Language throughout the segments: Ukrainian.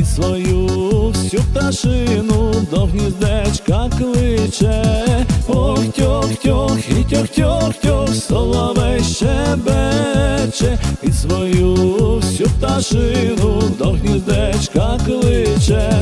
і свою всю пташину до гніздечка кличе. Ох, тьох, тьох, і тьох, тьох, тьох, соловей щебече, і свою всю пташину до гніздечка кличе.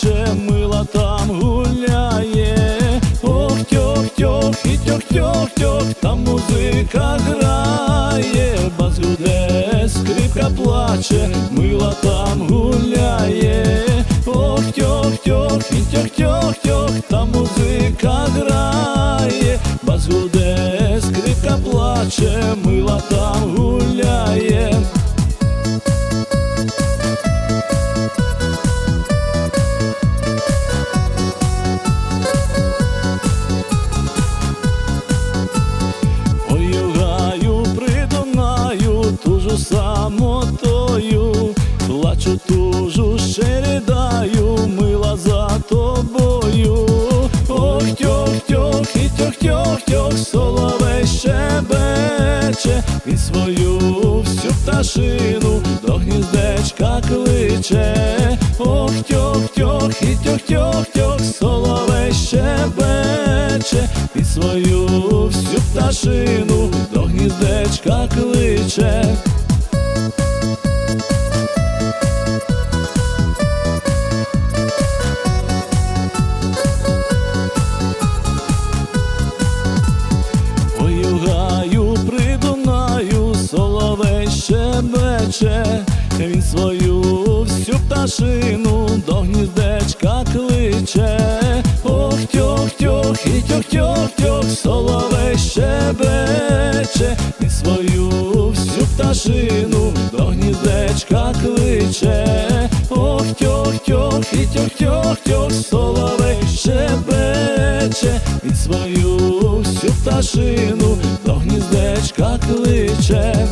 Плаче, мила там гуляє. Ох, тьох, тьох, і тьох, тьох, тьох, там музика грає, бас гуде, скрипка плаче, мила там гуляє. Ох, тьох, тьох, і тьох, тьох, тьох, там музика грає, бас гуде, скрипка плаче, мила там гуляє. Тужу самотою, плачу тужу ще ридаю, мила за тобою. Ох, тьох, тьох, і тьох, тьох, тьох, соловей щебече, і свою всю пташину до гніздечка кличе. Ох, тьох, тьох, і тьох, тьох, тьох, соловей щебече, і свою всю пташину до гніздечка кличе. Щебече, він свою всю пташину до гніздечка кличе. Ох, тьох, тьох, і тьох, тьох, тьох, соловей щебече, він свою всю пташину до гніздечка кличе. Ох, тьох, тьох, і тьох, тьох, тьох, соловей щебече, він свою всю пташину до гніздечка кличе.